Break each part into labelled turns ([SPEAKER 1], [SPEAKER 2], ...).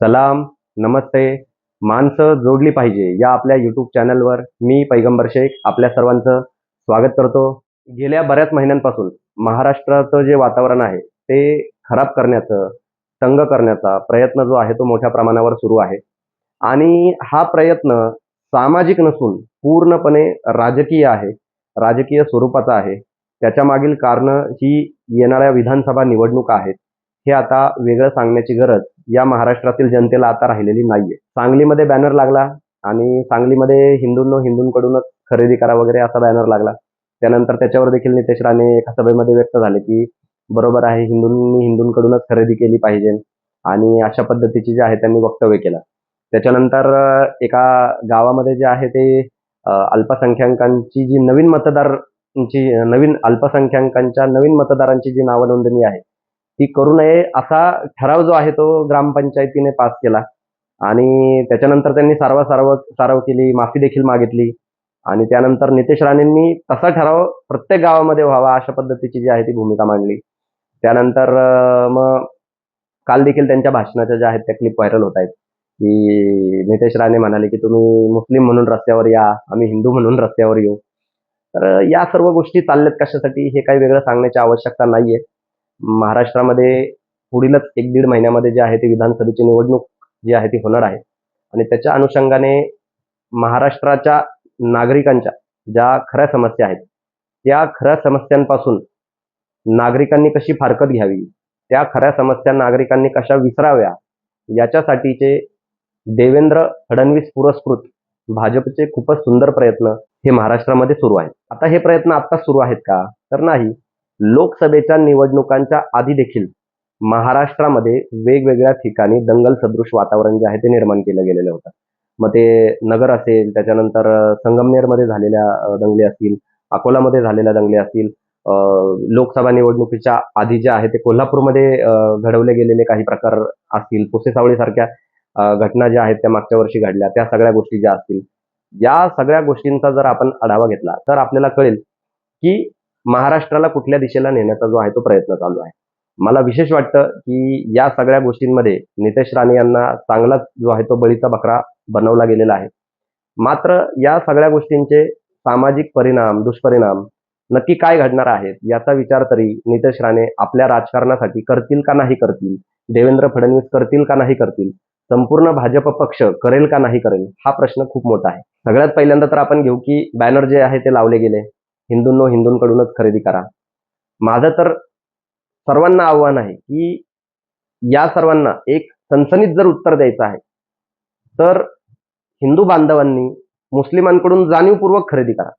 [SPEAKER 1] सलाम नमस्ते. माणसं जोडली पाहिजे या आपल्या युट्यूब चॅनलवर मी पैगंबर शेख आपल्या सर्वांचं स्वागत करतो. गेल्या बऱ्याच महिन्यांपासून महाराष्ट्राचं जे वातावरण आहे ते खराब करण्याचं तंग करण्याचा प्रयत्न जो आहे तो मोठ्या प्रमाणावर सुरू आहे. आणि हा प्रयत्न सामाजिक नसून पूर्णपणे राजकीय आहे राजकीय स्वरूपाचा आहे. त्याच्या मागील कारणं ही येणाऱ्या विधानसभा निवडणुका आहेत. हे आता वेगळं सांगण्याची गरज या महाराष्ट्रातील जनतेला आता राहिलेली नाहीये. सांगलीमध्ये बॅनर लागला आणि सांगलीमध्ये हिंदूंनो हिंदूंकडूनच खरेदी करा वगैरे असा बॅनर लागला. त्यानंतर त्याच्यावर देखील नितेश राणे एका सभेमध्ये व्यक्त झाले की बरोबर आहे हिंदूंनी हिंदूंकडूनच खरेदी केली पाहिजे आणि अशा पद्धतीची जे आहे त्यांनी वक्तव्य केलं. त्याच्यानंतर एका गावामध्ये जे आहे ते अल्पसंख्याकांची जी नवीन मतदारांची नवीन अल्पसंख्याकांच्या नवीन मतदारांची जी नावनोंदणी आहे ती करू नये असा ठराव जो आहे तो ग्रामपंचायतीने पास केला. आणि त्याच्यानंतर त्यांनी सारवा सारव सारव केली माफी देखील मागितली. आणि त्यानंतर नितेश राणेंनी तसा ठराव प्रत्येक गावामध्ये व्हावा अशा पद्धतीची जी आहे ती भूमिका मांडली. त्यानंतर मग काल देखील त्यांच्या भाषणाच्या ज्या आहेत त्या क्लिप व्हायरल होत आहेत. की नितेश राणे म्हणाले की तुम्ही मुस्लिम म्हणून रस्त्यावर या आम्ही हिंदू म्हणून रस्त्यावर येऊ. तर या सर्व गोष्टी चालल्यात कशासाठी हे काही वेगळं सांगण्याची आवश्यकता नाहीये. महाराष्ट्रामध्ये पुढीलच एक दीड महिन्यामध्ये जे आहे ते विधानसभेची निवडणूक जी आहे ती होणार आहे. आणि त्याच्या अनुषंगाने महाराष्ट्राच्या नागरिकांच्या ज्या खऱ्या समस्या आहेत त्या खऱ्या समस्यांपासून नागरिकांनी कशी फारकत घ्यावी त्या खऱ्या समस्या नागरिकांनी कशा विसराव्या याच्यासाठीचे देवेंद्र फडणवीस पुरस्कृत भाजपचे खूपच सुंदर प्रयत्न हे महाराष्ट्रामध्ये सुरू आहेत. आता हे प्रयत्न आत्ताच सुरू आहेत का? तर नाही. लोकसभेच्या निवडणुकांच्या आधी देखील महाराष्ट्रामध्ये वेगवेगळ्या ठिकाणी दंगल सदृश वातावरण जे आहे ते निर्माण केलं गेलेलं होतं. मग ते नगर असेल त्याच्यानंतर संगमनेरमध्ये झालेल्या दंगली असतील अकोलामध्ये झालेल्या दंगली असतील लोकसभा निवडणुकीच्या आधी जे आहे ते कोल्हापूरमध्ये घडवले गेलेले काही प्रकार असतील पुसेसावळीसारख्या घटना ज्या आहेत त्या मागच्या वर्षी घडल्या त्या सगळ्या गोष्टी ज्या असतील या सगळ्या गोष्टींचा जर आपण आढावा घेतला तर आपल्याला कळेल की महाराष्ट्राला कुठल्या दिशेला नेण्याचा जो आहे तो प्रयत्न चालू आहे. मला विशेष वाटतं की या सगळ्या गोष्टींमध्ये नितेश राणे यांना चांगलाच जो आहे तो बळीचा बकरा बनवला गेलेला आहे. मात्र या सगळ्या गोष्टींचे सामाजिक परिणाम दुष्परिणाम नक्की काय घडणार आहेत याचा विचार तरी नितेश राणे आपल्या राजकारणासाठी करतील का नाही करतील देवेंद्र फडणवीस करतील का नाही करतील संपूर्ण भाजप पक्ष करेल का नाही करेल हा प्रश्न खूप मोठा आहे. सगळ्यात पहिल्यांदा तर आपण घेऊ की बॅनर जे आहे ते लावले गेले. हिंदूंनो हिंदूंकडूनच खरेदी करा. माझं तर सर्वांना आव्हान आहे की या सर्वांना एक सनसनीत जर उत्तर द्यायचं आहे तर हिंदू बांधवांनी मुस्लिमांकडून जाणीवपूर्वक खरेदी करा.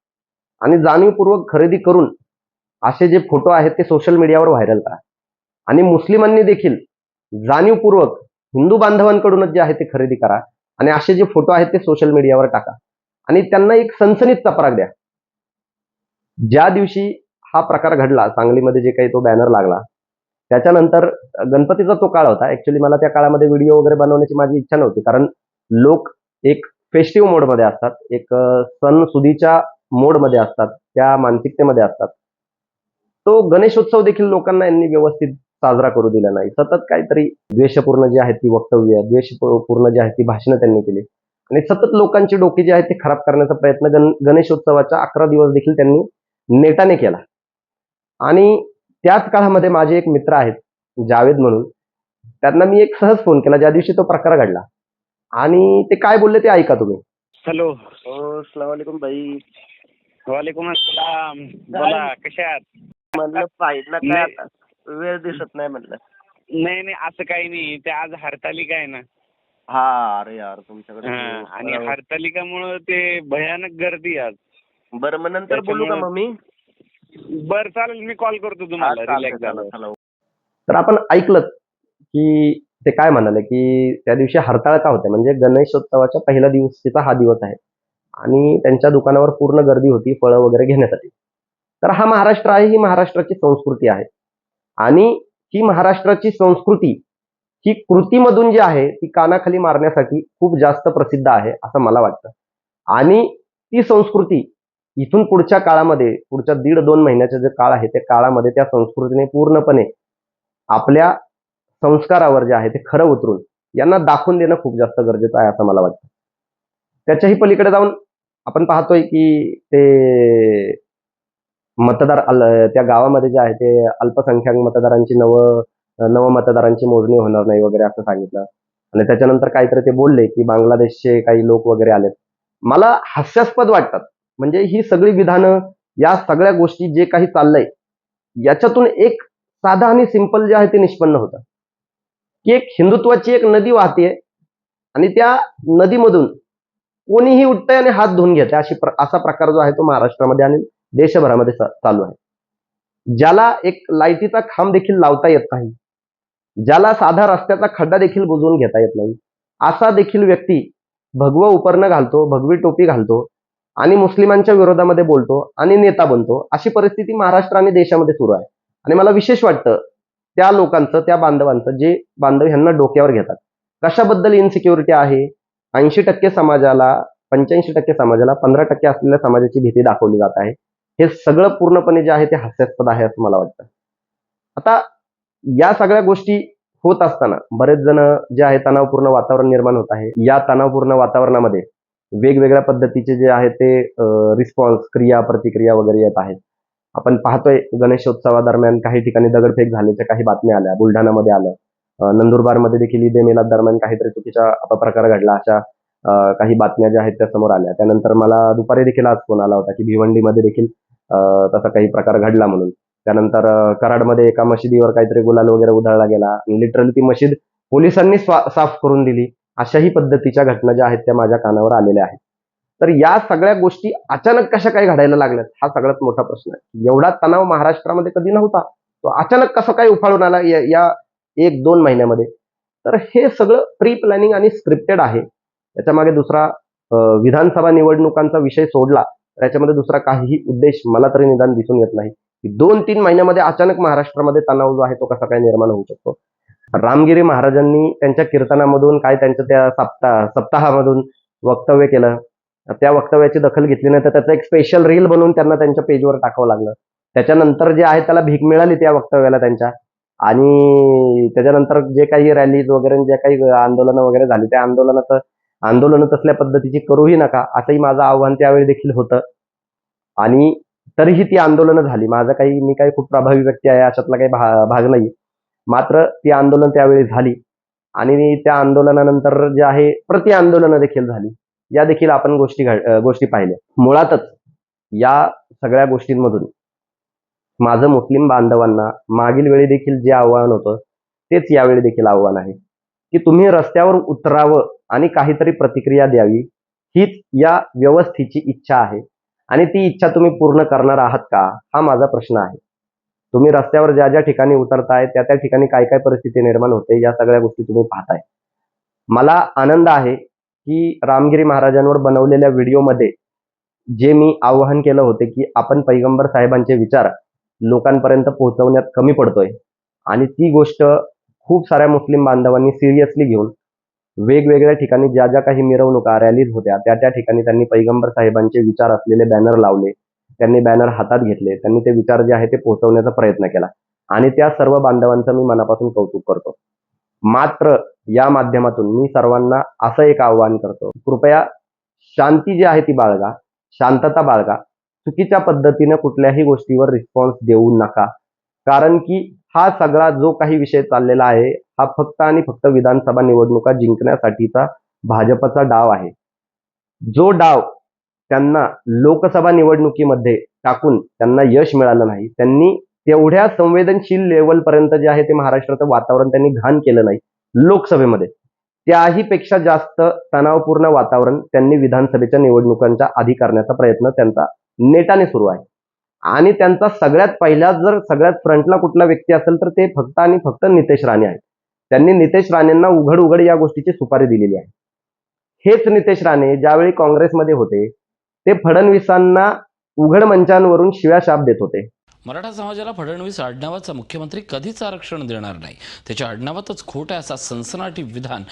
[SPEAKER 1] आणि जाणीवपूर्वक खरेदी करून असे जे फोटो आहेत ते सोशल मीडियावर व्हायरल करा. आणि मुस्लिमांनी देखील जाणीवपूर्वक हिंदू बांधवांकडूनच जे आहे ते खरेदी करा. आणि असे जे फोटो आहेत ते सोशल मीडियावर टाका. आणि त्यांना एक सनसनीत चपराक द्या. ज्या दिवशी हा प्रकार घडला सांगलीमध्ये जे काही तो बॅनर लागला त्याच्यानंतर गणपतीचा तो काळ होता. ऍक्च्युली मला त्या काळामध्ये व्हिडिओ वगैरे बनवण्याची माझी इच्छा नव्हती. कारण लोक एक फेस्टिव्ह मोडमध्ये असतात. एक सण सुदीच्या मोडमध्ये असतात. त्या मानसिकतेमध्ये असतात. तो गणेशोत्सव देखील लोकांना यांनी व्यवस्थित साजरा करू दिला नाही. सतत काहीतरी द्वेषपूर्ण जी आहेत ती वक्तव्य द्वेषपूर्ण जी आहेत ती भाषणं त्यांनी केली. आणि सतत लोकांची डोके जी आहेत ते खराब करण्याचा प्रयत्न गण गणेशोत्सवाच्या अकरा दिवस देखील त्यांनी नेटाने केला. आणि त्याच काळामध्ये माझे एक मित्र आहेत जावेद म्हणून. त्यांना मी एक सहज फोन केला ज्या दिवशी तो प्रकार घडला. आणि ते काय बोलले ते ऐका तुम्ही.
[SPEAKER 2] हॅलो
[SPEAKER 3] सलामवालेकुम भाई
[SPEAKER 2] वालेकुम अस्सलाम. बोला कशा आहात?
[SPEAKER 3] म्हणलं पाहिजे काय. आता? वेळ दिसत नाही म्हणलं.
[SPEAKER 2] नाही नाही असं काही नाही. ते आज हरतालिका आहे ना.
[SPEAKER 3] हा अरे यार तुमच्याकडे
[SPEAKER 2] हा, आणि हरतालिकामुळं ते भयानक गर्दी आहे आज.
[SPEAKER 3] बरं मग नंतर बोलू का मग मी?
[SPEAKER 2] बर चालेल. मी कॉल करतो तुम्हाला. रिलॅक्स झालं.
[SPEAKER 1] तर आपण ऐकलं की ते काय म्हणाले की त्या दिवशी हरताळ का होते. म्हणजे गणेशोत्सवाच्या पहिल्या दिवशीचा हा दिवस आहे. आणि त्यांच्या दुकानावर पूर्ण गर्दी होती फळं वगैरे घेण्यासाठी. तर हा महाराष्ट्र आहे ही महाराष्ट्राची संस्कृती आहे. आणि ही महाराष्ट्राची संस्कृती ही कृतीमधून जी आहे ती कानाखाली मारण्यासाठी खूप जास्त प्रसिद्ध आहे असं मला वाटतं. आणि ती संस्कृती इथून पुढच्या काळामध्ये पुढच्या दीड दोन महिन्याचा जे काळ आहे त्या काळामध्ये त्या संस्कृतीने पूर्णपणे आपल्या संस्कारावर जे आहे ते खरं उतरून यांना दाखवून देणं खूप जास्त गरजेचं आहे असं मला वाटतं. त्याच्याही पलीकडे जाऊन आपण पाहतोय की ते मतदार अल- त्या गावामध्ये जे आहे ते अल्पसंख्याक मतदारांची नव नव मतदारांची मोजणी होणार नाही वगैरे असं सांगितलं. आणि त्याच्यानंतर काहीतरी ते बोलले की बांगलादेशचे काही लोक वगैरे आलेत. मला हास्यास्पद वाटतात. म्हणजे ही सगळी विधानं या सगळ्या गोष्टी जे काही चाललंय याच्यातून एक साधा आणि सिंपल जे आहे ते निष्पन्न होतं. की एक हिंदुत्वाची एक नदी वाहते आणि त्या नदीमधून कोणीही उठतंय आणि हात धुवून घेते अशी प्र- असा प्रकार जो आहे तो महाराष्ट्रामध्ये आणि देशभरामध्ये चा- चालू आहे. ज्याला एक लाईटीचा खांब देखील लावता येत नाही ज्याला साधा रस्त्याचा खड्डा देखील बुजवून घेता येत नाही असा देखील व्यक्ती भगवं उपरणं घालतो भगवी टोपी घालतो आणि मुस्लिमांच्या विरोधामध्ये बोलतो आणि नेता बनतो अशी परिस्थिती महाराष्ट्र आणि देशामध्ये सुरू आहे. आणि मला विशेष वाटतं त्या लोकांचं त्या बांधवांचं जे बांधव ह्यांना डोक्यावर घेतात. कशाबद्दल इन्सिक्युरिटी आहे? ऐंशी टक्के समाजाला पंच्याऐंशी टक्के समाजाला पंधरा टक्के असलेल्या समाजाची भीती दाखवली जात आहे. हे सगळं पूर्णपणे जे आहे ते हास्यास्पद आहे असं मला वाटतं. आता या सगळ्या गोष्टी होत असताना बरेच जण जे आहे तणावपूर्ण वातावरण निर्माण होत आहे. या तणावपूर्ण वातावरणामध्ये वेगवेगळ्या पद्धतीचे जे आहे ते रिस्पॉन्स क्रिया प्रतिक्रिया वगैरे येत आहेत. आपण पाहतोय गणेशोत्सवादरम्यान काही ठिकाणी दगडफेक झाल्याच्या काही बातम्या आल्या बुलढाणामध्ये आलं. नंदुरबारमध्ये देखील ईद मेला दरम्यान काहीतरी चुकीचा अपप्रकार घडला अशा काही बातम्या ज्या आहेत त्या समोर आल्या. त्यानंतर मला दुपारी देखील आज फोन आला होता की भिवंडीमध्ये देखील तसा काही प्रकार घडला म्हणून. त्यानंतर कराडमध्ये एका मशिदीवर काहीतरी गुलाल वगैरे उधळला गेला. लिटरली ती मशीद पोलिसांनी साफ करून दिली. अशाही पद्धतीच्या घटना ज्या आहेत त्या माझ्या कानावर आलेल्या आहेत. तर या सगळ्या गोष्टी अचानक कशा काय घडायला लागल्यात हा सगळ्यात मोठा प्रश्न आहे. एवढा तणाव महाराष्ट्रामध्ये कधी नव्हता. तो अचानक कसं काय उफाळून आला या या एक दोन महिन्यामध्ये? तर हे सगळं प्री प्लॅनिंग आणि स्क्रिप्टेड आहे. याच्या मागे दुसरा विधानसभा निवडणुकांचा विषय सोडला तर याच्यामध्ये दुसरा काहीही उद्देश मला तरी निदान दिसून येत नाही. की दोन तीन महिन्यामध्ये अचानक महाराष्ट्रामध्ये तणाव जो आहे तो कसा काय निर्माण होऊ शकतो? रामगिरी महाराजांनी त्यांच्या कीर्तनामधून काय त्यांच्या त्या सप्ताह सप्ताहामधून वक्तव्य केलं. त्या वक्तव्याची दखल घेतली नाही तर त्याचं एक स्पेशल रील बनवून त्यांना त्यांच्या पेजवर टाकावं लागलं. त्याच्यानंतर जे आहे त्याला भीक मिळाली त्या वक्तव्याला त्यांच्या. आणि त्याच्यानंतर जे काही रॅलीज वगैरे जे काही आंदोलनं वगैरे झाली त्या आंदोलनाचं आंदोलनं तसल्या पद्धतीची करूही नका असंही माझं आव्हान त्यावेळी देखील होतं. आणि तरीही ती आंदोलनं झाली. माझं काही मी काही खूप प्रभावी व्यक्ती आहे अशातला काही भा भाग नाही मात्र ती आंदोलन त्यावेळी झाली. आणि त्या आंदोलनानंतर जे आहे प्रति आंदोलनं देखील झाली. या देखील आपण गोष्टी गोष्टी पाहिल्या. मुळातच या सगळ्या गोष्टींमधून माझं मुस्लिम बांधवांना मागील वेळी देखील जे आव्हान होतं तेच यावेळी देखील आव्हान आहे. की तुम्ही रस्त्यावर उतरावं आणि काहीतरी प्रतिक्रिया द्यावी हीच या व्यवस्थेची इच्छा आहे. आणि ती इच्छा तुम्ही पूर्ण करणार आहात का हा माझा प्रश्न आहे. तुम्ही रस्त्यावर ज्या ज्या ठिकाणी उतरताय त्या त्या ठिकाणी काय काय परिस्थिती निर्माण होते या सगळ्या गोष्टी तुम्ही पाहताय. मला आनंद आहे की रामगिरी महाराजांवर बनवलेल्या व्हिडिओमध्ये जे मी आवाहन केलं होते की आपण पैगंबर साहेबांचे विचार लोकांपर्यंत पोहोचवण्यात कमी पडतोय. आणि ती गोष्ट खूप साऱ्या मुस्लिम बांधवांनी सिरियसली घेऊन वेगवेगळ्या ठिकाणी ज्या ज्या काही मिरवणुका रॅलीज होत्या त्या त्या ठिकाणी त्यांनी पैगंबर साहेबांचे विचार असलेले बॅनर लावले. त्यांनी बॅनर हातात घेतले. त्यांनी ते विचार जे आहे ते पोहोचवण्याचा प्रयत्न केला. आणि त्या सर्व बांधवांचं मी मनापासून कौतुक करतो. मात्र या माध्यमातून मी सर्वांना असं एक आव्हान करतो. कृपया शांती जी आहे ती बाळगा. शांतता बाळगा. चुकीच्या पद्धतीने कुठल्याही गोष्टीवर रिस्पॉन्स देऊ नका. कारण की हा सगळा जो काही विषय चाललेला आहे हा फक्त आणि फक्त विधानसभा निवडणुका जिंकण्यासाठीचा भाजपचा डाव आहे. जो डाव त्यांना लोकसभा निवडणुकीमध्ये टाकून त्यांना यश मिळालं नाही. त्यांनी तेवढ्या संवेदनशील लेवलपर्यंत जे आहे ते महाराष्ट्राचं वातावरण त्यांनी घाण केलं नाही लोकसभेमध्ये. त्याही पेक्षा जास्त तणावपूर्ण वातावरण त्यांनी विधानसभेच्या निवडणुकांच्या आधी करण्याचा प्रयत्न त्यांचा नेटाने सुरू आहे. आणि त्यांचा सगळ्यात पहिला जर सगळ्यात फ्रंटला कुठला व्यक्ती असेल तर ते फक्त आणि फक्त नितेश राणे आहेत. त्यांनी नितेश राणेंना उघड उघड या गोष्टीची सुपारी दिलेली आहे. हेच नितेश राणे ज्यावेळी काँग्रेसमध्ये होते ते फडणवीसांना उघड मंचांवरून शिव्या शाप देत होते.
[SPEAKER 4] मराठा समाजाला फडणवीस आडनावाचा मुख्यमंत्री कधीच आरक्षण देणार नाही. त्याच्या आडनावातच खोट आहे असा सनसनाटी विधान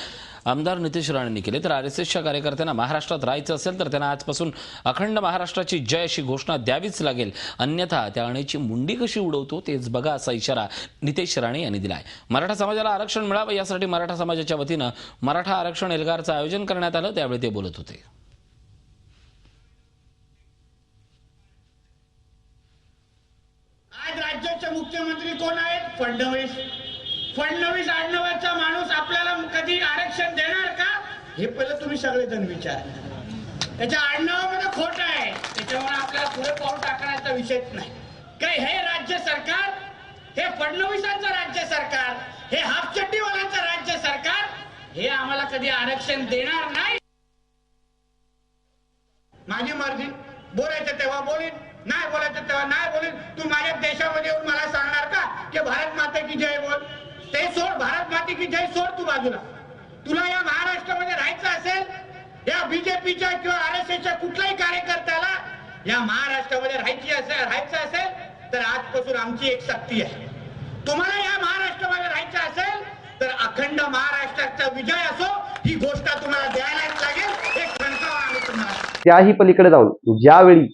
[SPEAKER 4] आमदार नितेश राणेंनी केले. तर आर एस एसच्या कार्यकर्त्यांना महाराष्ट्रात राहायचं असेल तर त्यांना आजपासून अखंड महाराष्ट्राची जय अशी घोषणा द्यावीच लागेल. अन्यथा त्या अणेची मुंडी कशी उडवतो तेच बघा असा इशारा नितेश राणे यांनी दिला आहे मराठा समाजाला आरक्षण मिळावं यासाठी मराठा समाजाच्या वतीनं मराठा आरक्षण एल्गारचं आयोजन करण्यात आलं. त्यावेळी ते बोलत होते
[SPEAKER 5] आज राज्याचे मुख्यमंत्री कोण आहेत? फडणवीस. फडणवीस आडनावाचा माणूस आपल्याला कधी आरक्षण देणार का? हे पहिलं तुम्ही सगळेजण विचार. त्याच्या आडनावामध्ये खोट आहे. त्याच्यामुळे आपल्याला पुढे पाऊल टाकण्याचा विषयच नाही. काय हे राज्य सरकार? हे फडणवीसांचं राज्य सरकार? हे हाफचड्डीवाल्यांचं राज्य सरकार? हे आम्हाला कधी आरक्षण देणार नाही? माझी मर्जी. बोलायचं तेव्हा बोलेन. नाही बोलायचं तेव्हा नाही बोलेल तू माझ्या देशामध्ये येऊन मला सांगणार का? की भारत माते की जय बोल. ते सोड भारत माते की जय सोड तू बाजूला. तुला या महाराष्ट्रामध्ये राहायचं असेल या बीजेपीच्या किंवा आर एस एसच्या कुठल्याही कार्यकर्त्याला या महाराष्ट्रामध्ये राहायची असेल राहायचं असेल तर आजपासून आमची एक सक्ती आहे. तुम्हाला या महाराष्ट्रामध्ये राहायचं असेल तर अखंड महाराष्ट्राचा विजय असो ही गोष्ट तुम्हाला द्यायलाच लागेल. एक संकल्प आम्ही तुम्हाला
[SPEAKER 1] त्याही पलीकडे जाऊन ज्यावेळी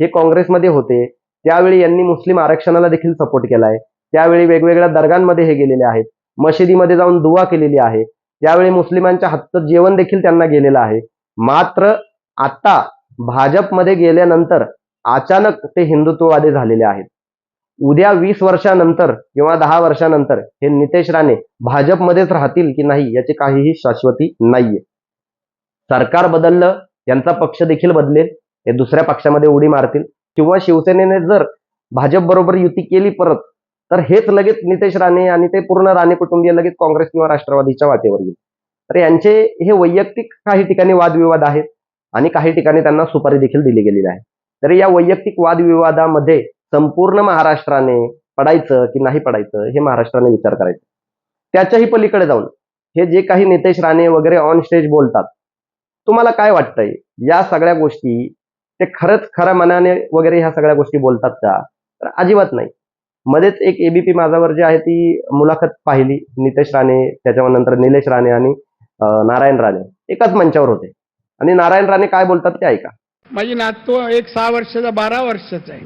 [SPEAKER 1] हे काँग्रेसमध्ये होते. त्यावेळी यांनी मुस्लिम आरक्षणाला देखील सपोर्ट केलाय. त्यावेळी वेगवेगळ्या दर्गांमध्ये हे गेलेले आहेत. मशिदीमध्ये जाऊन दुवा केलेली आहे. त्यावेळी मुस्लिमांच्या हातचं जेवण देखील त्यांना गेलेलं आहे. मात्र आता भाजपमध्ये गेल्यानंतर अचानक ते हिंदुत्ववादी झालेले आहेत. उद्या वीस वर्षानंतर किंवा दहा वर्षानंतर हे नितेश राणे भाजपमध्येच राहतील की नाही याची काहीही शाश्वती नाहीये. सरकार बदललं यांचा पक्ष देखील बदलेल. ते दुसऱ्या पक्षामध्ये उडी मारतील. किंवा शिवसेनेने जर भाजप बरोबर युती केली परत तर हेच लगेच नितेश राणे आणि ते पूर्ण राणे कुटुंबीय लगेच काँग्रेस किंवा राष्ट्रवादीच्या वाटेवर येईल. तर यांचे हे वैयक्तिक काही ठिकाणी वादविवाद आहेत आणि काही ठिकाणी त्यांना सुपारी देखील दिली गेलेली आहे. तर या वैयक्तिक वादविवादामध्ये संपूर्ण महाराष्ट्राने पडायचं की नाही पडायचं हे महाराष्ट्राने विचार करायचा. त्याच्याही पलीकडे जाऊन हे जे काही नितेश राणे वगैरे ऑन स्टेज बोलतात तुम्हाला काय वाटतंय? या सगळ्या गोष्टी ते खरंच खऱ्या मनाने वगैरे ह्या सगळ्या गोष्टी बोलतात का? तर अजिबात नाही. मध्येच एक एबीपी माझावर जी आहे ती मुलाखत पाहिली नितेश राणे त्याच्यानंतर निलेश राणे आणि नारायण राणे. एकाच मंचावर होते. आणि नारायण राणे काय बोलतात ते ऐका.
[SPEAKER 6] माझी नातू एक सहा वर्षाचा बारा वर्षाचा आहे.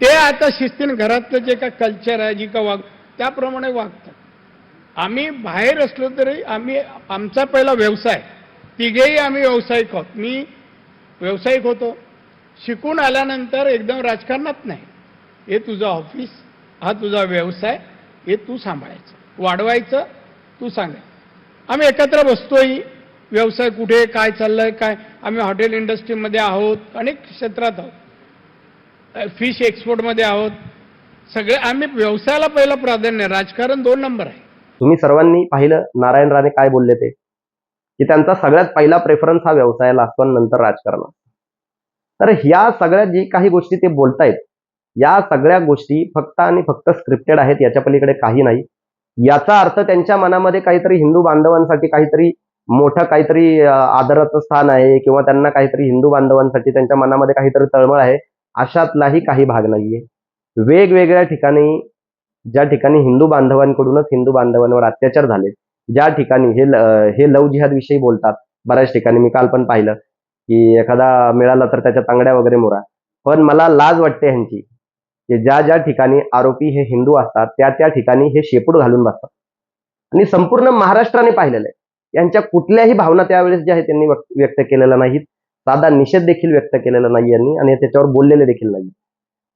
[SPEAKER 6] ते आता शिस्तीन घरातलं जे का कल्चर आहे जी का वाग त्याप्रमाणे वागतात. आम्ही बाहेर असलो तरी आम्ही आमचा पहिला व्यवसाय तिघेही आम्ही व्यावसायिक आहोत. मी व्यावसायिक होतो. शिकून आल्यानंतर एकदम राजकारणात नाही. हे तुझं ऑफिस हा तुझा व्यवसाय हे तू सांभाळायचं. वाढवायचं तू सांगायचं आम्ही एकत्र बसतोही व्यवसाय कुठे काय चाललंय काय? आम्ही हॉटेल इंडस्ट्रीमध्ये आहोत अनेक क्षेत्रात आहोत. फिश एक्सपोर्टमध्ये आहोत. सगळे आम्ही व्यवसायाला पहिलं प्राधान्य राजकारण दोन नंबर आहे.
[SPEAKER 1] तुम्ही सर्वांनी पाहिलं नारायण राणे काय बोलले ते? की त्यांचा सगळ्यात पहिला प्रेफरन्स हा व्यवसायाला असतो आणि नंतर राजकारण तर ह्या सगळ्या जी काही गोष्टी ते बोलतायत या सगळ्या गोष्टी फक्त आणि फक्त स्क्रिप्टेड आहेत याच्या पलीकडे काही नाही. याचा अर्थ त्यांच्या मनामध्ये काहीतरी हिंदू बांधवांसाठी काहीतरी मोठं काहीतरी आदराचं स्थान आहे किंवा त्यांना काहीतरी हिंदू बांधवांसाठी त्यांच्या मनामध्ये काहीतरी तळमळ आहे अशातलाही काही भाग नाहीये. वेगवेगळ्या ठिकाणी ज्या ठिकाणी हिंदू बांधवांकडूनच हिंदू बांधवांवर अत्याचार झाले ज्या ठिकाणी हे ल- हे लव जिहाद विषयी बोलतात बऱ्याच ठिकाणी. मी काल पण पाहिलं की एखादा मिळाला तर त्याच्या तांगड्या वगैरे मोरा. पण मला लाज वाटते ह्यांची की ज्या ज्या ठिकाणी आरोपी हे हिंदू असतात त्या त्या ठिकाणी हे शेपूट घालून बसतात. आणि संपूर्ण महाराष्ट्राने पाहिलेलं आहे. यांच्या कुठल्याही भावना त्यावेळेस ज्या आहेत त्यांनी व्यक्त व्यक्त केलेल्या नाहीत. साधा निषेध देखील व्यक्त केलेला नाही यांनी आणि त्याच्यावर बोललेले देखील नाही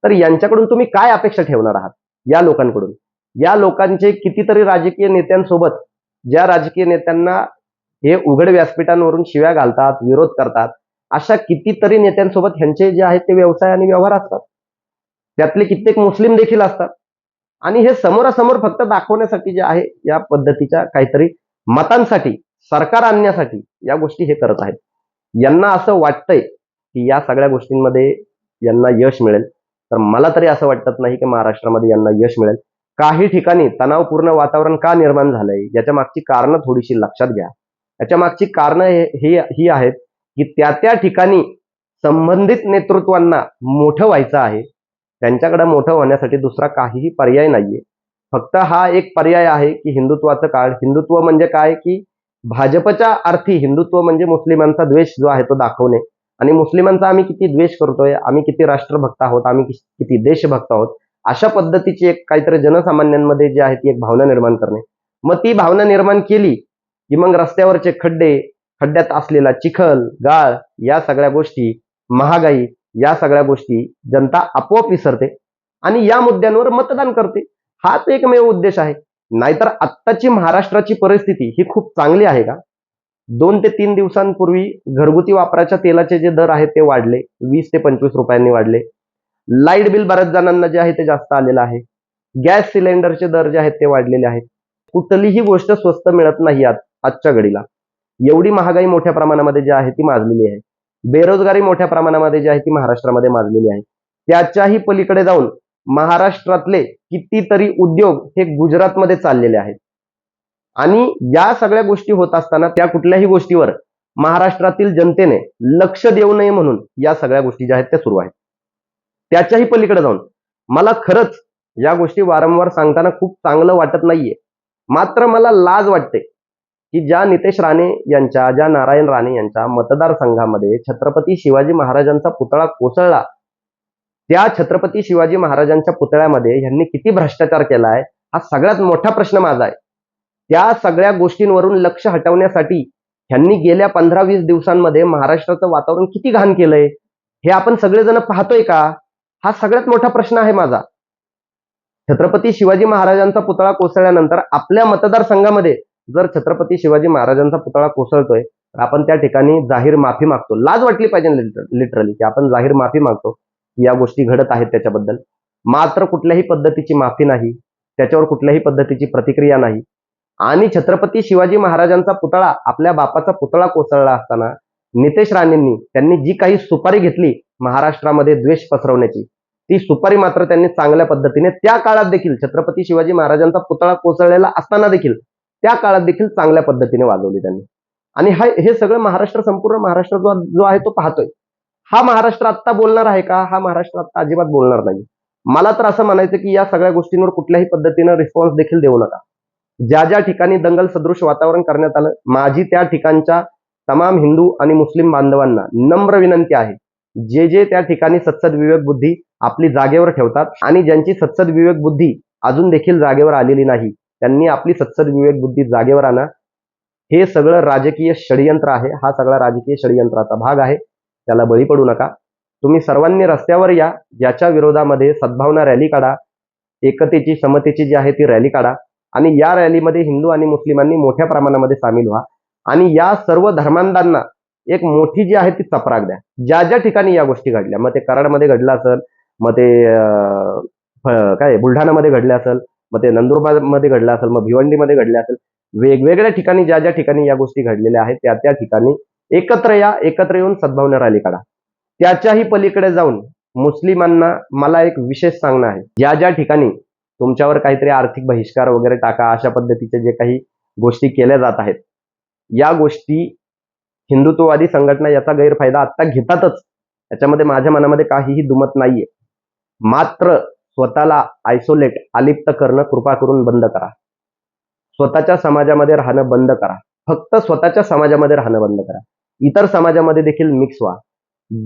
[SPEAKER 1] तर यांच्याकडून तुम्ही काय अपेक्षा ठेवणार आहात या लोकांकडून? या लोकांचे कितीतरी राजकीय नेत्यांसोबत ज्या राजकीय नेत्यांना हे उघड व्यासपीठांवरून शिव्या घालतात विरोध करतात अशा कितीतरी नेत्यांसोबत ह्यांचे जे आहेत ते व्यवसाय आणि व्यवहार असतात. त्यातले कित्येक मुस्लिम देखील असतात. आणि हे समोरासमोर फक्त दाखवण्यासाठी जे आहे या पद्धतीच्या काहीतरी मतांसाठी सरकार आणण्यासाठी या गोष्टी हे करत आहेत. यांना असं वाटतंय की या सगळ्या गोष्टींमध्ये यांना यश मिळेल. तर मला तरी असं वाटत नाही की महाराष्ट्रामध्ये यांना यश मिळेल. काही ठिकाणी तणावपूर्ण वातावरण का निर्माण झालंय? याच्या मागची कारणं थोडीशी लक्षात घ्या. याच्या मागची कारणं हे- ही आहेत की त्या त्या ठिकाणी संबंधित नेतृत्वांना मोठं व्हायचं आहे. त्यांच्याकडे मोठं होण्यासाठी दुसरा काहीही पर्याय नाहीये. फक्त हा एक पर्याय आहे की हिंदुत्वाचं काळ. हिंदुत्व म्हणजे काय? की भाजपच्या अर्थी हिंदुत्व म्हणजे मुस्लिमांचा द्वेष जो आहे तो दाखवणे. आणि मुस्लिमांचा आम्ही किती द्वेष करतोय? आम्ही किती राष्ट्रभक्त आहोत? आम्ही किती देशभक्त आहोत? अशा पद्धतीची एक काहीतरी जनसामान्यांमध्ये जी आहे ती एक भावना निर्माण करणे. मग ती भावना निर्माण केली की मग रस्त्यावरचे खड्डे खड्ड्यात असलेला चिखल गाळ या सगळ्या गोष्टी महागाई या सगळ्या गोष्टी जनता आपोआप विसरते आणि या मुद्द्यांवर मतदान करते. हाच एकमेव उद्देश आहे. नाहीतर आत्ताची महाराष्ट्राची परिस्थिती ही खूप चांगली आहे का? दोन ते तीन दिवसांपूर्वी घरगुती वापराच्या तेलाचे जे दर आहेत ते वाढले. वीस ते पंचवीस रुपयांनी वाढले. लाइट बिल बऱ्याच जणांना जे आहे ते जास्त आलेलं आहे. गॅस सिलेंडरचे दर जे आहेत ते वाढलेले आहेत. कुठलीही गोष्ट स्वस्त मिळत नाही आजच्या घडीला. एवढी महागाई मोठ्या प्रमाणामध्ये जी आहे ती माजलेली आहे. बेरोजगारी मोठ्या प्रमाणामध्ये जी आहे ती महाराष्ट्रामध्ये माजलेली आहे. त्याच्याही पलीकडे जाऊन महाराष्ट्रातले कितीतरी उद्योग हे गुजरातमध्ये चाललेले आहेत. आणि या सगळ्या गोष्टी होत असताना त्या कुठल्याही गोष्टीवर महाराष्ट्रातील जनतेने लक्ष देऊ नये म्हणून या सगळ्या गोष्टी ज्या आहेत त्या सुरू आहेत. त्याच्याही पलीकडे जाऊन. मला खरंच या गोष्टी वारंवार सांगताना खूप चांगलं वाटत नाहीये. मात्र मला लाज वाटते की ज्या नितेश राणे यांच्या ज्या नारायण राणे यांच्या मतदारसंघामध्ये छत्रपती शिवाजी महाराजांचा पुतळा कोसळला त्या छत्रपती शिवाजी महाराजांच्या पुतळ्यामध्ये यांनी किती भ्रष्टाचार केला आहे हा सगळ्यात मोठा प्रश्न माझा आहे. त्या सगळ्या गोष्टींवरून लक्ष हटवण्यासाठी ह्यांनी गेल्या पंधरा वीस दिवसांमध्ये महाराष्ट्राचं वातावरण किती घाण केलंय हे आपण सगळेजण पाहतोय का? हा सगळ्यात मोठा प्रश्न आहे माझा. छत्रपती शिवाजी महाराजांचा पुतळा कोसळल्यानंतर आपल्या मतदारसंघामध्ये जर छत्रपती शिवाजी महाराजांचा पुतळा कोसळतोय तर आपण त्या ठिकाणी जाहीर माफी मागतो. लाज वाटली पाहिजे लिटरली की आपण जाहीर माफी मागतो की या गोष्टी घडत आहेत त्याच्याबद्दल. मात्र कुठल्याही पद्धतीची माफी नाही त्याच्यावर कुठल्याही पद्धतीची प्रतिक्रिया नाही. आणि छत्रपती शिवाजी महाराजांचा पुतळा आपल्या बापाचा पुतळा कोसळला असताना नितेश राणेंनी त्यांनी जी काही सुपारी घेतली महाराष्ट्रामध्ये द्वेष पसरवण्याची. ती सुपारी मात्र त्यांनी चांगल्या पद्धतीने त्या काळात देखील छत्रपती शिवाजी महाराजांचा पुतळा कोसळलेला असताना देखील त्या काळात देखील चांगल्या पद्धतीने वाजवली त्यांनी. आणि हा हे सगळं महाराष्ट्र संपूर्ण महाराष्ट्र जो जो आहे तो पाहतोय. हा महाराष्ट्र आत्ता बोलणार आहे का? हा महाराष्ट्र आत्ता अजिबात बोलणार नाही. मला तर असं म्हणायचं की या सगळ्या गोष्टींवर कुठल्याही पद्धतीनं रिस्पॉन्स देखील देऊ नका. ज्या ज्या ठिकाणी दंगल सदृश वातावरण करण्यात आलं माझी त्या ठिकाणच्या तमाम हिंदू आणि मुस्लिम बांधवांना नम्र विनंती आहे जे जे त्या ठिकाणी सत्सद विवेक बुद्धी आपली जागेवर ठेवतात आणि ज्यांची सत्सद विवेक बुद्धी अजून देखील जागेवर आलेली नाही त्यांनी आपली सत्सद विवेक बुद्धी जागेवर आणा. हे सगळं राजकीय षडयंत्र आहे. हा सगळा राजकीय षडयंत्राचा भाग आहे. त्याला बळी पडू नका. तुम्ही सर्वांनी रस्त्यावर या. याच्या विरोधामध्ये सद्भावना रॅली काढा. एकतेची समतेची जी आहे ती रॅली काढा. आणि या रॅलीमध्ये हिंदू आणि मुस्लिमांनी मोठ्या प्रमाणामध्ये सामील व्हा. आणि या सर्व धर्मांधांना एक मोठी जी आहे ती चपराक द्या. ज्या ज्या ठिकाणी या गोष्टी घडल्या मग ते कराडमध्ये घडलं असेल मग ते अं, काय बुलढाणामध्ये घडलं असेल मग ते नंदुरबारमध्ये घडलं असेल मग भिवंडीमध्ये घडलं असेल वेगवेगळ्या ठिकाणी ज्या ज्या ठिकाणी या गोष्टी घडलेल्या आहेत त्या त्या ठिकाणी एकत्र या एकत्र येऊन सद्भावना रॅली काढा. त्याच्याही पलीकडे जाऊन मुस्लिमांना मला एक विशेष सांगणं आहे. ज्या ज्या ठिकाणी तुमच्यावर काहीतरी आर्थिक बहिष्कार वगैरे टाका अशा पद्धतीचे जे काही गोष्टी केल्या जात आहेत या गोष्टी हिंदुत्ववादी संघटना याचा गैरफायदा आत्ता घेतातच. याच्यामध्ये माझ्या मनामध्ये काहीही दुमत नाहीये. मात्र स्वतःला आयसोलेट अलिप्त करणं कृपा करून बंद करा. स्वतःच्या समाजामध्ये राहणं बंद करा. फक्त स्वतःच्या समाजामध्ये राहणं बंद करा. इतर समाजामध्ये देखील मिक्स व्हा.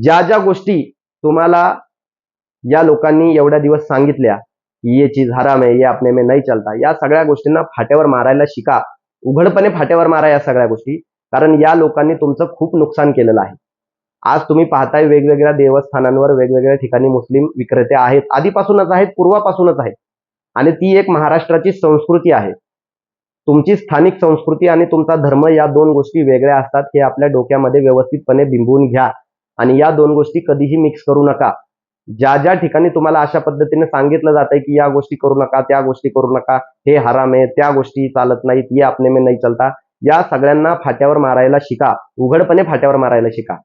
[SPEAKER 1] ज्या ज्या गोष्टी तुम्हाला या लोकांनी एवढ्या दिवस सांगितल्या ये चीज हराम आहे ये अपने में नाही चालता या सगळ्या गोष्टींना फाट्यावर मारायला शिका. उघडपणे फाट्यावर मारा या सगळ्या गोष्टी. कारण या लोकांनी तुमचं खूप नुकसान केलेलं आहे. आज तुम्ही पाहताय वेगवेगळ्या देवस्थानांवर वेगवेगळ्या ठिकाणी मुस्लिम विक्रेते आहेत. आधीपासूनच आहेत पूर्वापासूनच आहेत. आणि ती एक महाराष्ट्राची संस्कृती आहे. तुमची स्थानिक संस्कृती आणि तुमचा धर्म या दोन गोष्टी वेगळ्या असतात हे आपल्या डोक्यामध्ये व्यवस्थितपणे बिंबवून घ्या. आणि या दोन गोष्टी कधीही मिक्स करू नका. ज्या ज्या ठिकाणी तुम्हाला अशा पद्धतीने सांगितलं जात आहे की या गोष्टी करू नका त्या गोष्टी करू नका हे हराम आहे त्या गोष्टी चालत नाहीत ये आपने में नाही चलता. या सगळ्यांना फाट्यावर मारायला शिका. उघडपणे फाट्यावर मारायला शिका.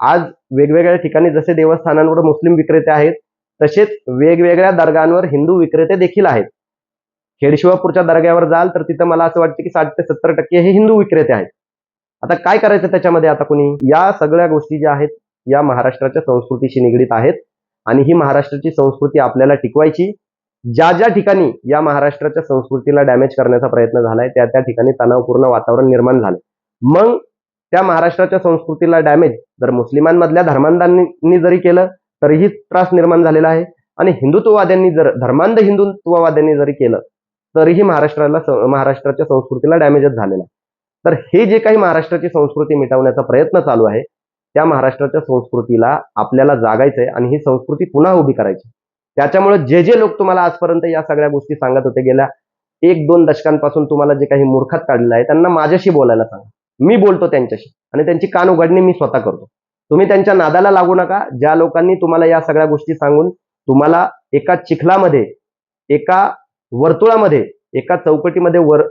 [SPEAKER 1] आज वेगवेगळ्या ठिकाणी जसे देवस्थानांवर मुस्लिम विक्रेते आहेत तसेच वेगवेगळ्या दर्गांवर हिंदू विक्रेते देखील आहेत. खेडशिवापूरच्या दर्ग्यावर जाल तर तिथं मला असं वाटतं की साठ ते सत्तर टक्के हे हिंदू विक्रेते आहेत. आता काय करायचं त्याच्यामध्ये आता कुणी? या सगळ्या गोष्टी ज्या आहेत या महाराष्ट्राच्या संस्कृतीशी निगडीत आहेत आणि ही महाराष्ट्राची संस्कृती आपल्याला टिकवायची ज्या ज्या ठिकाणी या महाराष्ट्राच्या संस्कृतीला डॅमेज करण्याचा प्रयत्न झालाय त्या त्या ठिकाणी तणावपूर्ण वातावरण निर्माण झालं मग त्या महाराष्ट्राच्या संस्कृतीला डॅमेज जर मुस्लिमांमधल्या धर्मांधांनी जरी केलं तरीही त्रास निर्माण झालेला आहे. आणि हिंदुत्ववाद्यांनी जर धर्मांध हिंदुत्ववाद्यांनी जरी केलं तरीही महाराष्ट्राला महाराष्ट्राच्या संस्कृतीला डॅमेजच झालेला आहे. तर हे जे काही महाराष्ट्राची संस्कृती मिटवण्याचा प्रयत्न चालू आहे त्या महाराष्ट्राच्या संस्कृतीला आपल्याला जागायचंय आणि ही संस्कृती पुन्हा उभी करायची त्याच्यामुळे जे जे लोक तुम्हाला आजपर्यंत या सगळ्या गोष्टी सांगत होते गेल्या एक दोन दशकांपासून तुम्हाला जे काही मूर्खात काढलेलं आहे त्यांना माझ्याशी बोलायला सांगा. मी बोलतो त्यांच्याशी आणि त्यांची कान उघडणी मी स्वतः करतो. तुम्ही त्यांच्या नादाला लागू नका. ज्या लोकांनी तुम्हाला या सगळ्या गोष्टी सांगून तुम्हाला एका चिखलामध्ये एका वर्तुळामध्ये एका चौकटीमध्ये वर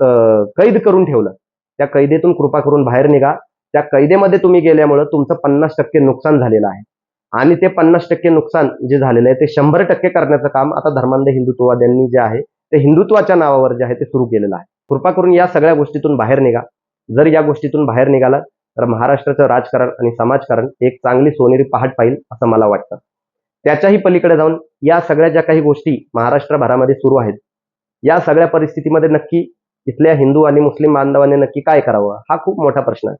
[SPEAKER 1] कैद करून ठेवलं त्या कैदेतून कृपा करून बाहेर निघा. त्या कैदेमध्ये तुम्ही गेल्यामुळं तुमचं पन्नास टक्के नुकसान झालेलं आहे. आणि ते पन्नास टक्के नुकसान जे झालेलं आहे ते शंभर टक्के करण्याचं काम आता धर्मांध हिंदुत्ववाद्यांनी जे आहे ते हिंदुत्वाच्या नावावर जे आहे ते सुरू केलेलं आहे. कृपा करून या सगळ्या गोष्टीतून बाहेर निघा. जर या गोष्टीतून बाहेर निघाला तर महाराष्ट्राचं राजकारण आणि समाजकारण एक चांगली सोनेरी पहाट पाहिल असं मला वाटतं. त्याच्याही पलीकडे जाऊन या सगळ्या ज्या काही गोष्टी महाराष्ट्रभरामध्ये सुरू आहेत या सगळ्या परिस्थितीमध्ये नक्की इथल्या हिंदू आणि मुस्लिम बांधवांनी नक्की काय करावं हा खूप मोठा प्रश्न आहे.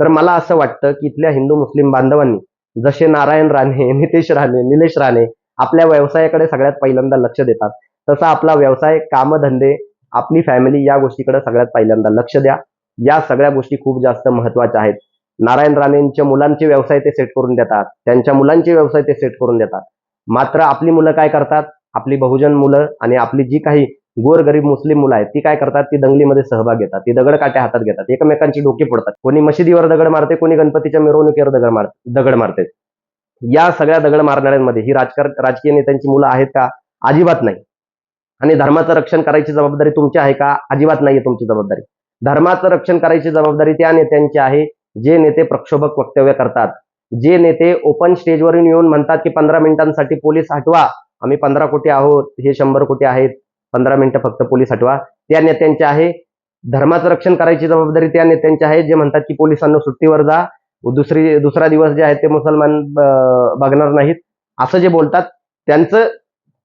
[SPEAKER 1] तर मला असं वाटतं की इथल्या हिंदू मुस्लिम बांधवांनी जसे नारायण राणे नितेश राणे निलेश राणे आपल्या व्यवसायाकडे सगळ्यात पहिल्यांदा लक्ष देतात. तसा आपला व्यवसाय कामधंदे आपली फॅमिली या गोष्टीकडे सगळ्यात पहिल्यांदा लक्ष द्या. या सगळ्या गोष्टी खूप जास्त महत्त्वाच्या आहेत. नारायण राणेंच्या मुलांचे व्यवसाय ते सेट करून देतात. त्यांच्या मुलांचे व्यवसाय ते सेट करून देतात. मात्र आपली मुलं काय करतात? आपली बहुजन मुलं आणि आपली जी काही गोरगरीब मुस्लिम मुलं आहेत ती काय करतात? ती दंगलीमध्ये सहभाग घेतात ती दगड काट्या हातात घेतात एकमेकांची डोके पडतात कोणी मशिदीवर दगड मारते कोणी गणपतीच्या मिरवणुकीवर दगड मार दगड मारते. या सगळ्या दगड मारणाऱ्यांमध्ये ही राजकार राजकीय नेत्यांची मुलं आहेत का? अजिबात नाही. आणि धर्माचं रक्षण करायची जबाबदारी तुमची आहे का? अजिबात नाहीये तुमची जबाबदारी. धर्माचं रक्षण करायची जबाबदारी त्या नेत्यांची आहे जे नेते प्रक्षोभक वक्तव्य करतात. जे नेते ओपन स्टेजवरून येऊन म्हणतात की पंधरा मिनिटांसाठी पोलीस हटवा. आम्ही पंधरा कोटी आहोत हे शंभर कोटी आहेत. पंधरा मिनिटं फक्त पोलीस हटवा. त्या नेत्यांचे आहे धर्माचं रक्षण करायची जबाबदारी त्या नेत्यांची आहे जे म्हणतात की पोलिसांना सुट्टीवर जा. दुसरी दुसरा दिवस जे आहे ते मुसलमान बघणार नाहीत. असं जे बोलतात त्यांचं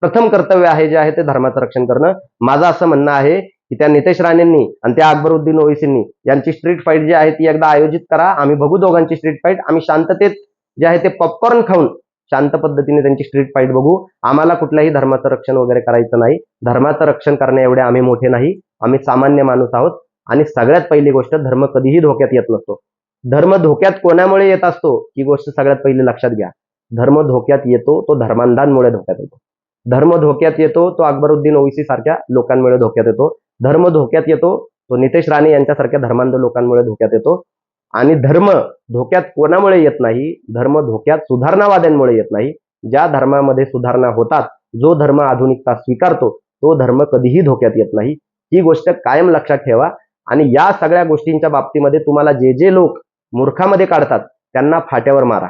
[SPEAKER 1] प्रथम कर्तव्य आहे जे आहे ते धर्माचं रक्षण करणं. माझं असं म्हणणं आहे की त्या नितेश राणेंनी आणि त्या अकबरुद्दीन ओवेसींनी यांची स्ट्रीट फाईट जी आहे ती एकदा आयोजित करा. आम्ही बघू दोघांची स्ट्रीट फाईट आम्ही शांततेत जे आहे ते पॉपकॉर्न खाऊन शांत पद्धतीने त्यांची स्ट्रीट फाईट बघू. आम्हाला कुठल्याही धर्माचं रक्षण वगैरे करायचं नाही. धर्माचं रक्षण करण्या एवढे आम्ही मोठे नाही. आम्ही सामान्य माणूस आहोत. आणि सगळ्यात पहिली गोष्ट धर्म कधीही धोक्यात येत नसतो. धर्म धोक्यात कोणामुळे येत असतो? ही गोष्ट सगळ्यात पहिली लक्षात घ्या. धर्म धोक्यात येतो तो धर्मांधांमुळे धोक्यात येतो. धर्म धोक्यात येतो तो अकबरुद्दीन ओवीसी सारख्या लोकांमुळे धोक्यात येतो. धर्म धोक्यात येतो तो नितेश राणे यांच्यासारख्या धर्मांध लोकांमुळे धोक्यात येतो. आणि धर्म धोक्यात कोणामुळे येत नाही? धर्म धोक्यात सुधारणावाद्यांमुळे येत नाही. ज्या धर्मामध्ये सुधारणा होतात जो धर्म आधुनिकता स्वीकारतो तो धर्म कधीही धोक्यात येत नाही. ही गोष्ट कायम लक्षात ठेवा. आणि या सगळ्या गोष्टींच्या बाबतीमध्ये तुम्हाला जे जे लोक मूर्खामध्ये काढतात त्यांना फाट्यावर मारा.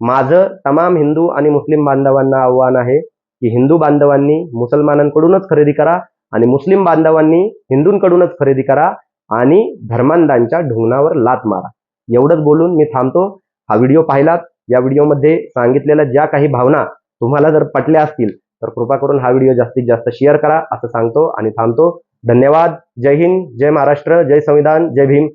[SPEAKER 1] माझं तमाम हिंदू आणि मुस्लिम बांधवांना आव्हान आहे की हिंदू बांधवांनी मुसलमानांकडूनच खरेदी करा आणि मुस्लिम बांधवांनी हिंदूंकडूनच खरेदी करा आणि धर्मांधांच्या ढुंगणावर लात मारा. एवढंच बोलून मी थांबतो. हा व्हिडिओ पाहिलात या व्हिडिओमध्ये सांगितलेल्या ज्या काही भावना तुम्हाला जर पटल्या असतील तर कृपा करून हा व्हिडिओ जास्तीत जास्त शेअर करा असं सांगतो आणि थांबतो. धन्यवाद. जय हिंद जय महाराष्ट्र जय संविधान जय भीम.